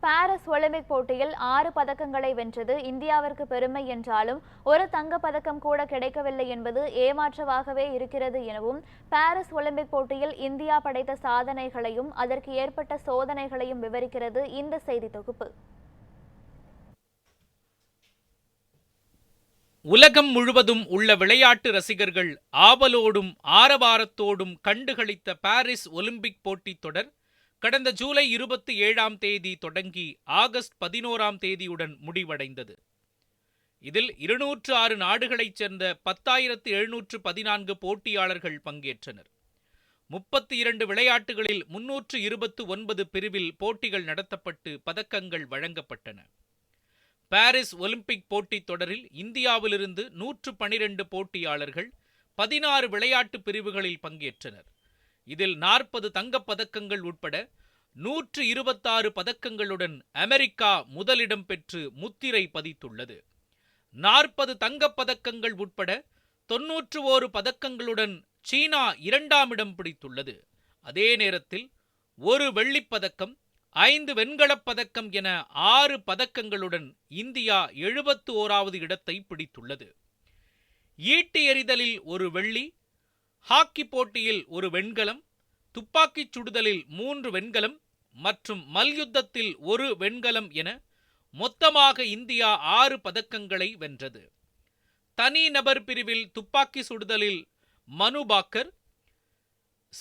Paris Olympic போட்டியில் ஆறு பதக்கங்களை வென்றது இந்தியாவிற்கு பெருமை என்றாலும் ஒரு தங்கப் பதக்கம் கூட கிடைக்கவில்லை என்பது ஏமாற்றமாகவே இருக்கிறது எனவும் பாரிஸ் ஒலிம்பிக் போட்டியில் இந்தியா படைத்த சாதனைகளையும் அதற்கு ஏற்பட்ட சோதனைகளையும் விவரிக்கிறது இந்த செய்தி தொகுப்பு. உலகம் முழுவதும் உள்ள விளையாட்டு ரசிகர்கள் ஆவலோடும் ஆரவாரத்தோடும் கண்டுகளித்த பாரிஸ் ஒலிம்பிக் போட்டித் தொடர் கடந்த ஜூலை இருபத்தி ஏழாம் தேதி தொடங்கி ஆகஸ்ட் பதினோராம் தேதியுடன் முடிவடைந்தது. இதில் இருநூற்று ஆறு நாடுகளைச் சேர்ந்த பத்தாயிரத்து எழுநூற்று பதினான்கு போட்டியாளர்கள் பங்கேற்றனர். முப்பத்தி இரண்டு விளையாட்டுகளில் முன்னூற்று இருபத்து ஒன்பது பிரிவில் போட்டிகள் நடத்தப்பட்டு பதக்கங்கள் வழங்கப்பட்டன. பாரிஸ் ஒலிம்பிக் போட்டித் தொடரில் இந்தியாவிலிருந்து நூற்று பனிரெண்டு போட்டியாளர்கள் பதினாறு விளையாட்டு பிரிவுகளில் பங்கேற்றனர். இதில் நாற்பது தங்கப் பதக்கங்கள் உட்பட நூற்று இருபத்தாறு பதக்கங்களுடன் அமெரிக்கா முதலிடம் பெற்று முத்திரை பதித்துள்ளது. நாற்பது தங்கப் பதக்கங்கள் உட்பட தொன்னூற்று ஓரு பதக்கங்களுடன் சீனா இரண்டாம் இடம் பிடித்துள்ளது. அதே நேரத்தில் ஒரு வெள்ளிப் பதக்கம் ஐந்து வெண்கலப் பதக்கம் என ஆறு பதக்கங்களுடன் இந்தியா எழுபத்து ஓராவது இடத்தை பிடித்துள்ளது. ஈட்டி எறிதலில் ஒரு வெள்ளி ஹாக்கி போட்டியில் ஒரு வெண்கலம் துப்பாக்கிச் சுடுதலில் மூன்று வெண்கலம் மற்றும் மல்யுத்தத்தில் ஒரு வெண்கலம் என மொத்தமாக இந்தியா ஆறு பதக்கங்களை வென்றது. தனி நபர் பிரிவில் துப்பாக்கி சுடுதலில் மனு பாக்கர்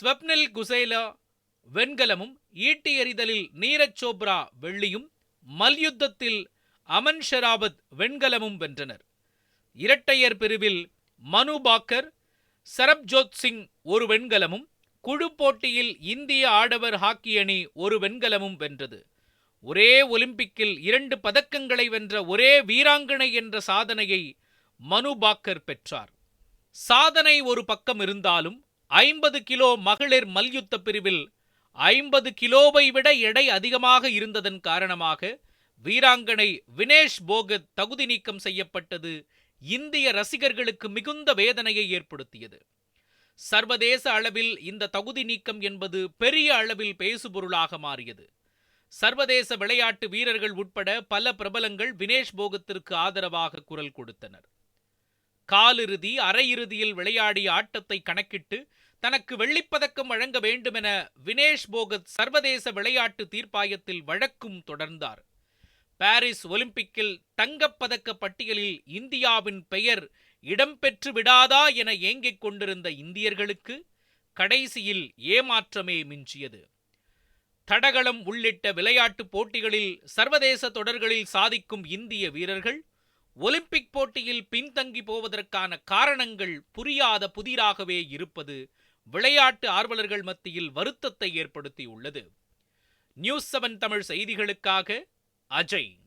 ஸ்வப்னில் குசேலா வெண்கலமும் ஈட்டி எறிதலில் நீரஜ் சோப்ரா வெள்ளியும் மல்யுத்தத்தில் அமன் ஷெராபத் வெண்கலமும் வென்றனர். இரட்டையர் பிரிவில் மனு பாக்கர் சரப்ஜோத் சிங் ஒரு வெண்கலமும் குழு போட்டியில் இந்திய ஆடவர் ஹாக்கி அணி ஒரு வெண்கலமும் வென்றது. ஒரே ஒலிம்பிக்கில் இரண்டு பதக்கங்களை வென்ற ஒரே வீராங்கனை என்ற சாதனையை மனு பாக்கர் பெற்றார். சாதனை ஒரு பக்கம் இருந்தாலும் ஐம்பது கிலோ மகளிர் மல்யுத்த பிரிவில் ஐம்பது கிலோவை விட எடை அதிகமாக இருந்ததன் காரணமாக வீராங்கனை வினேஷ் போகத் தகுதி நீக்கம் செய்யப்பட்டது இந்திய ரசிகர்களுக்கு மிகுந்த வேதனையை ஏற்படுத்தியது. சர்வதேச அளவில் இந்த தகுதி நீக்கம் என்பது பெரிய அளவில் பேசுபொருளாக மாறியது. சர்வதேச விளையாட்டு வீரர்கள் உட்பட பல பிரபலங்கள் வினேஷ் போகத்திற்கு ஆதரவாக குரல் கொடுத்தனர். காலிறுதி அரையிறுதியில் விளையாடிய ஆட்டத்தை கணக்கிட்டு தனக்கு வெள்ளிப்பதக்கம் வழங்க வேண்டுமென வினேஷ் போகத் சர்வதேச விளையாட்டு தீர்ப்பாயத்தில் வழக்கும் தொடர்ந்தார். பாரிஸ் ஒலிம்பிக்கில் தங்கப்பதக்க பட்டியலில் இந்தியாவின் பெயர் இடம்பெற்று விடாதா என ஏங்கிக் கொண்டிருந்த இந்தியர்களுக்கு கடைசியில் ஏமாற்றமே மிஞ்சியது. தடகளம் உள்ளிட்ட விளையாட்டுப் போட்டிகளில் சர்வதேச தொடர்களில் சாதிக்கும் இந்திய வீரர்கள் ஒலிம்பிக் போட்டியில் பின்தங்கி போவதற்கான காரணங்கள் புரியாத புதிராகவே இருப்பது விளையாட்டு ஆர்வலர்கள் மத்தியில் வருத்தத்தை ஏற்படுத்தியுள்ளது. நியூஸ் செவன் தமிழ் செய்திகளுக்காக Ajay.